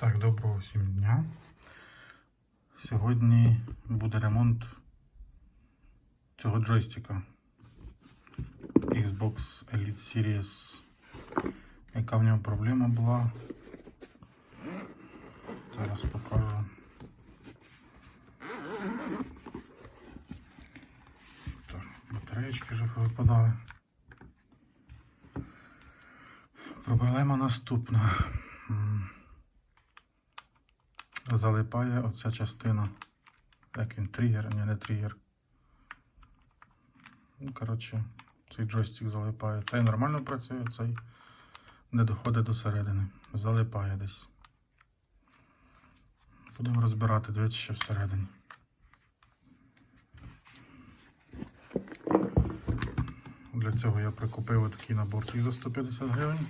Так, доброго всім дня. Сьогодні буде ремонт цього джойстика Xbox Elite Series. Яка в нього проблема була? Зараз покажу. Так, батареєчки вже повипадали. Проблема наступна. Залипає оця частина. Як він тригер, ні, не тригер. Ну, коротше, цей джойстик залипає. Цей нормально працює, цей не доходить до середини. Залипає десь. Будемо розбирати, дивіться, що всередині. Для цього я прикупив такий наборчик за 150 гривень.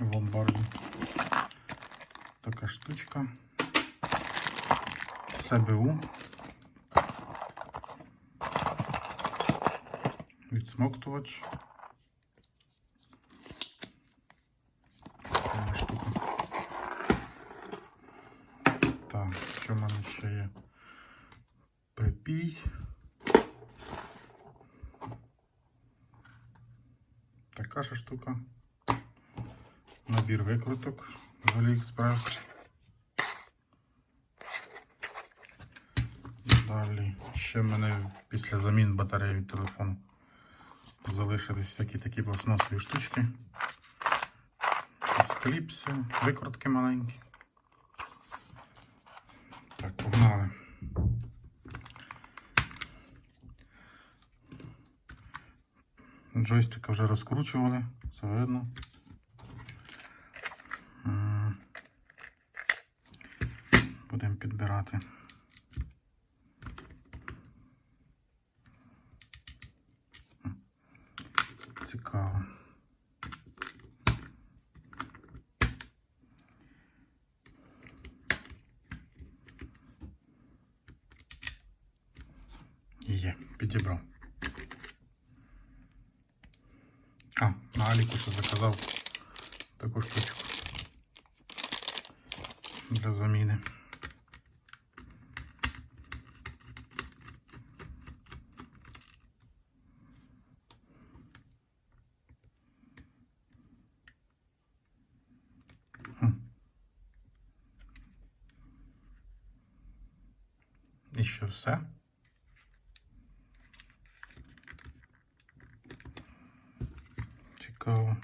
В ломбарді. Така штучка. Це БУ. Відсмоктувач. Така штука. Так, що в мене ще є? Припій. Така ж штука. Набір викруток з AliExpress. Далі ще в мене після замін батареї від телефону залишились всякі такі пластмасові штучки. Кліпси, викрутки маленькі. Так, погнали. Джойстика вже розкручували, це видно. Будемо підбирати. Цікаво. Є, підібрав. А, на Аліку ще заказав таку штучку для заміни. Хм. І що все? Цікаво.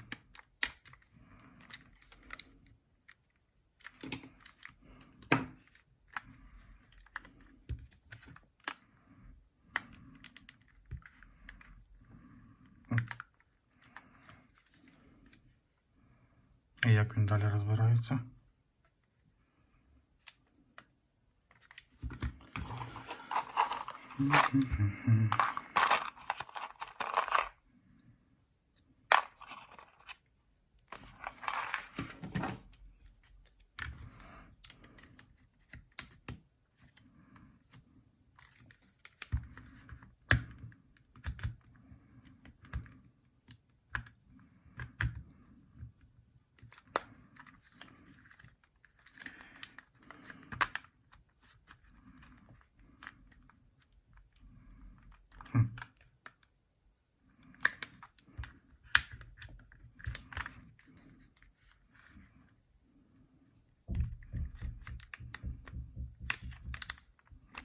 Як він далі розбирається? Mm-hmm.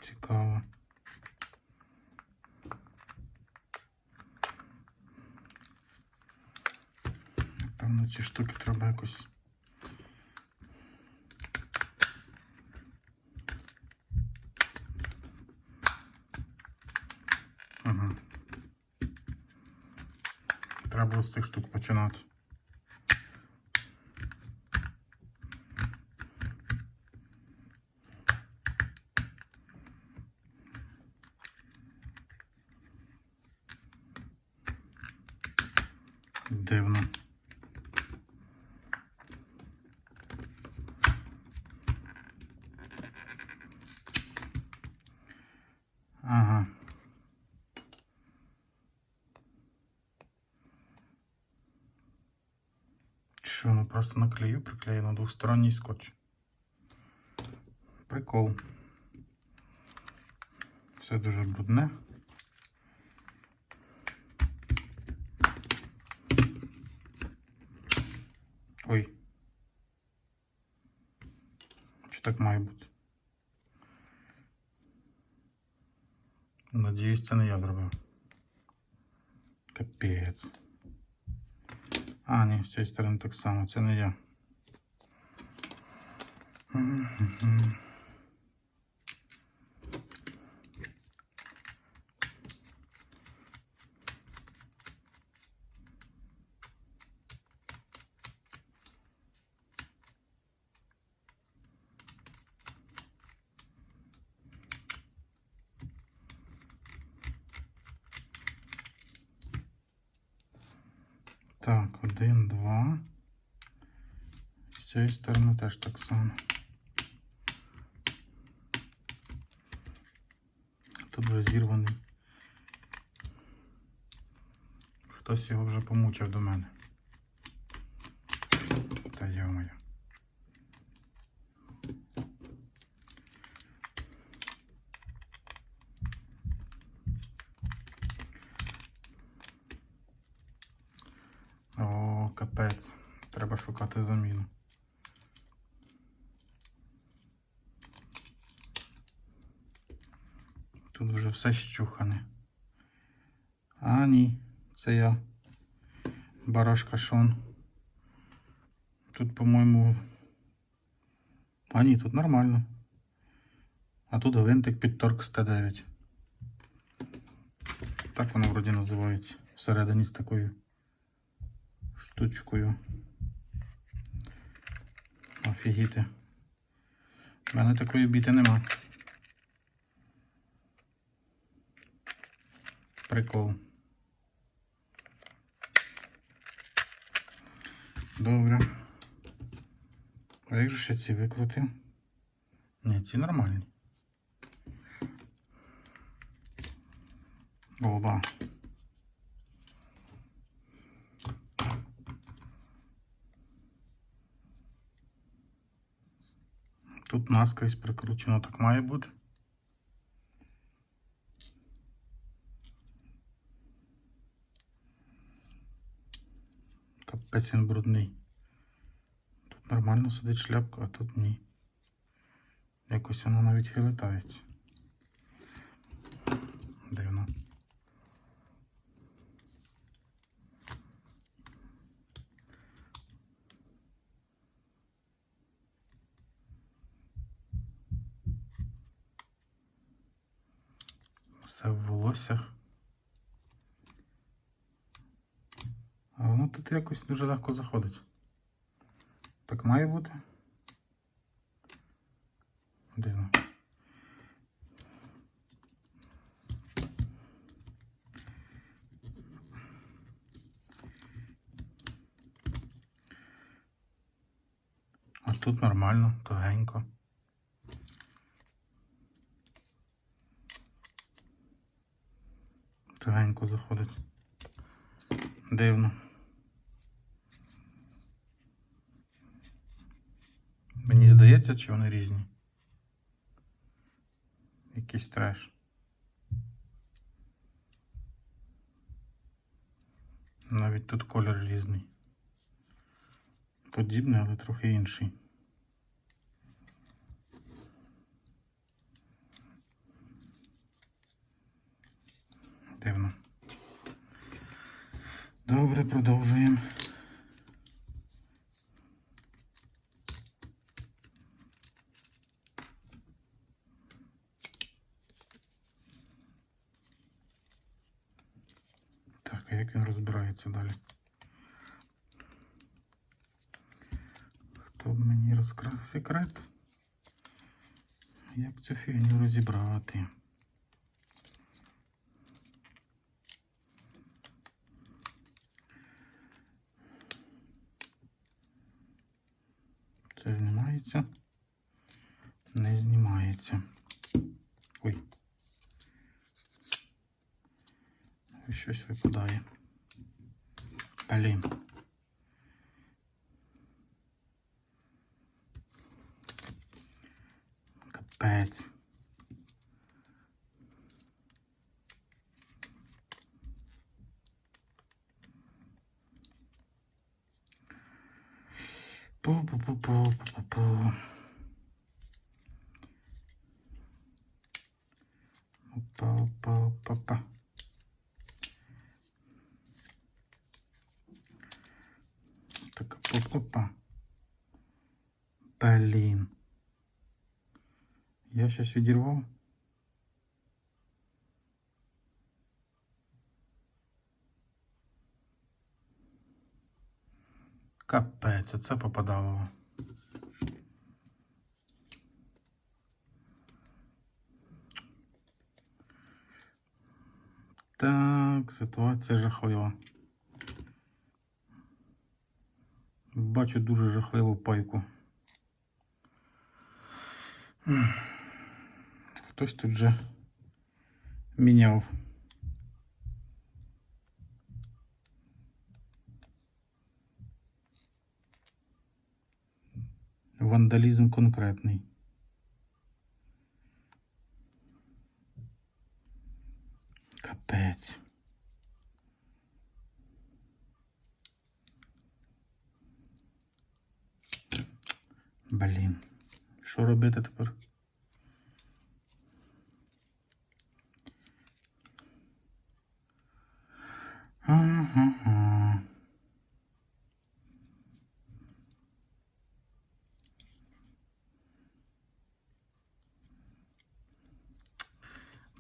Цікаво. Напевно, ці штуки треба якось. Ага. Треба було з цих штук починати. Дивно. Ага. Що, ну просто наклею, приклею на двосторонній скотч. Прикол. Все дуже брудне. Ой. Чи так має бути? Надіюсь, це не я зробив. Капець. А, ні, з цієї сторони так само, це не я. Так, один, два. З цієї сторони теж так само. Тут вже зірваний. Хтось його вже помучив до мене. Та йо-моє. О, капець. Треба шукати заміну. Тут вже все щухане. А, ні, це я. Барашка Шон. Тут, по-моєму. А ні, тут нормально. А тут гвинтик під торкс Т9. Так воно вроді називається. Всередині з такою штучкою. Офігіти. У мене такої біти нема. Прикол. Добре. А як же ще ці викрутив? Ні, ці нормальні. Оба. Тут наскрізь прикручено так має бути. Капець він брудний. Тут нормально сидить шляпка, а тут ні. Якось воно навіть хилитається. Дивно. Все в волоссях. А воно тут якось дуже легко заходить. Так має бути? Дивно. А тут нормально, тугенько. Тугенько заходить. Дивно. Мені здається, чи вони різні. Якийсь треш. Навіть тут колір різний. Подібний, але трохи інший. Дивно. Добре, продовжуємо. Так, а як він розбирається далі? Хто б мені розкрав секрет? Як цю фігню розібрати? pads. Boo, boo, boo, boo, boo, boo. Щось відірвав. Капець, оце попадало. Так, ситуація жахлива. Бачу дуже жахливу пайку. М. Хтось тут же міняв. Вандалізм конкретний.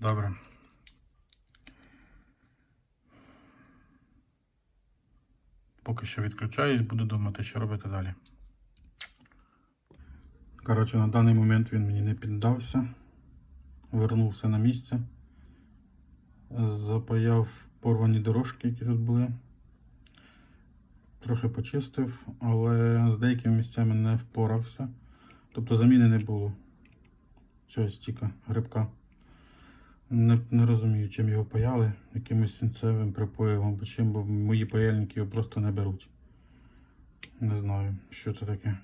Добре. Поки що відключаюсь, буду думати, що робити далі. Коротше, на даний момент він мені не піддався. Вернувся на місце. Запаяв порвані дорожки, які тут були. Трохи почистив, але з деякими місцями не впорався. Тобто заміни не було. Цього стіка грибка. Не, не розумію, чим його паяли, якимось сінцевим припоєм або чим, бо мої паяльники його просто не беруть. Не знаю, що це таке.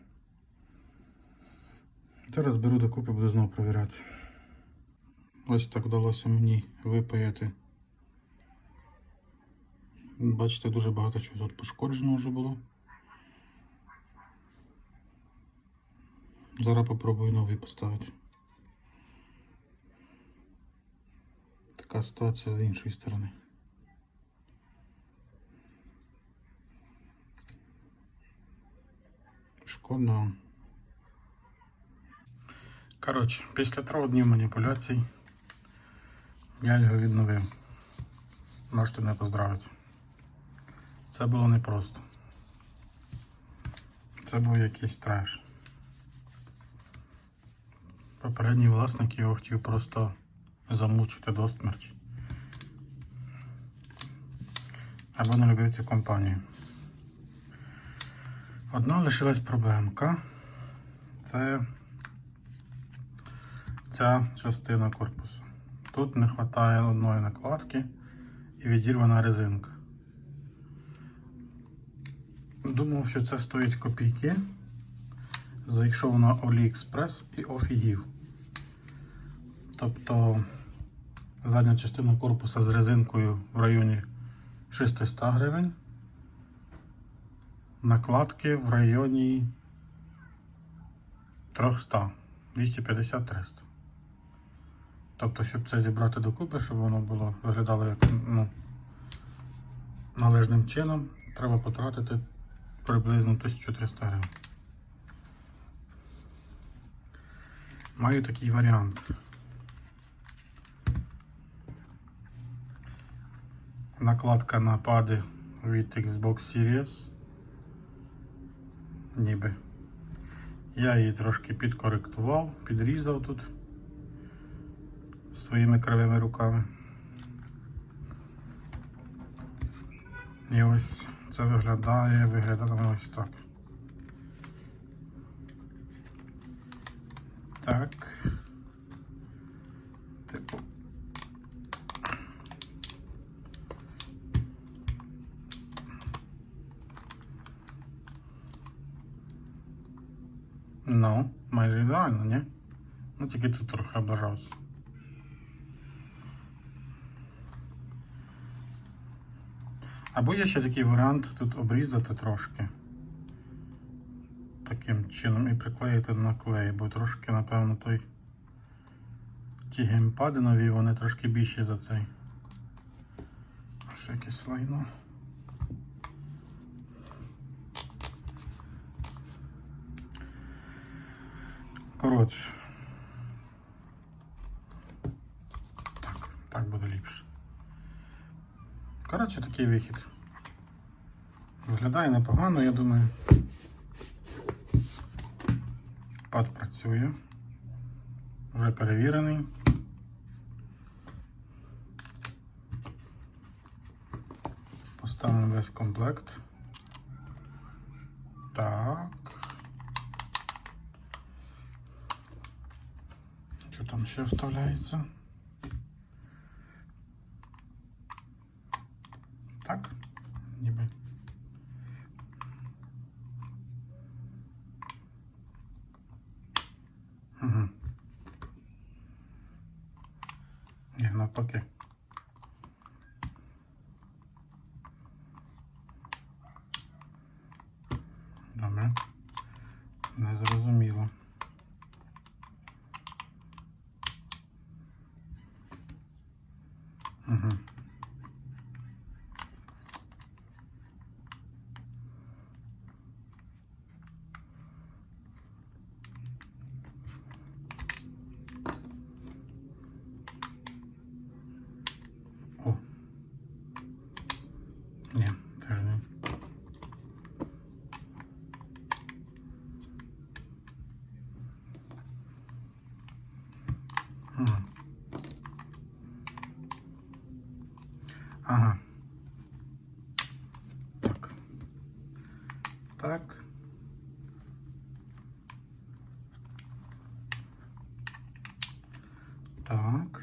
Зараз беру докупи, буду знову перевіряти. Ось так вдалося мені випаяти. Бачите, дуже багато чого тут пошкоджено вже було. Зараз попробую новий поставити. Така ситуація з іншої сторони. Шкода. Коротше, після трьох днів маніпуляцій я його відновив. Можете мене поздравити. Це було непросто. Це був якийсь треш. Попередній власник його хотів просто замучити до смерті. Або не любив цю компанію. Одна лишилась проблемка. Це ця частина корпусу. Тут не вистачає одної накладки і відірвана резинка. Думав, що це стоїть копійки. Зайшов на AliExpress і офігів. Тобто задня частина корпуса з резинкою в районі 600 гривень. Накладки в районі 300, 250-300. Тобто, щоб це зібрати докупи, щоб воно було виглядало як ну, належним чином, треба потратити приблизно 1300 гривень. Маю такий варіант. Накладка на пади від Xbox Series. Ніби. Я її трошки підкоректував, підрізав тут своїми кривими руками. І ось це виглядає, виглядає ось так. Так. Ну, майже ідеально, ні? Ну тільки тут трохи облажався. Або є ще такий варіант тут обрізати трошки. Таким чином і приклеїти на клей, бо трошки, напевно, той. Ті геймпади нові, вони трошки більші за цей. Ще якесь лайно. Коротше. Так, так буде ліпше. Коротше, такий вихід. Виглядає непогано, я думаю. Пад працює. Вже перевірений. Поставимо весь комплект. Так. Що там ще вставляється? Так, ніби. Угу. Ні, навпаки. Добре. Не зрозуміло. Угу. О. Ні, теж не. Ага. Ага. Так. Так. Так.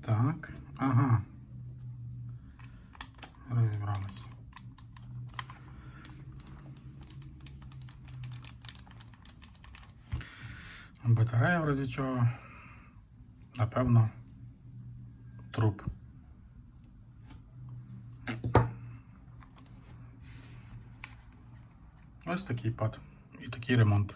Так. Ага. Розібралися. Батарея в разі чого. Напевно, труп. Ось такий пад і такий ремонт.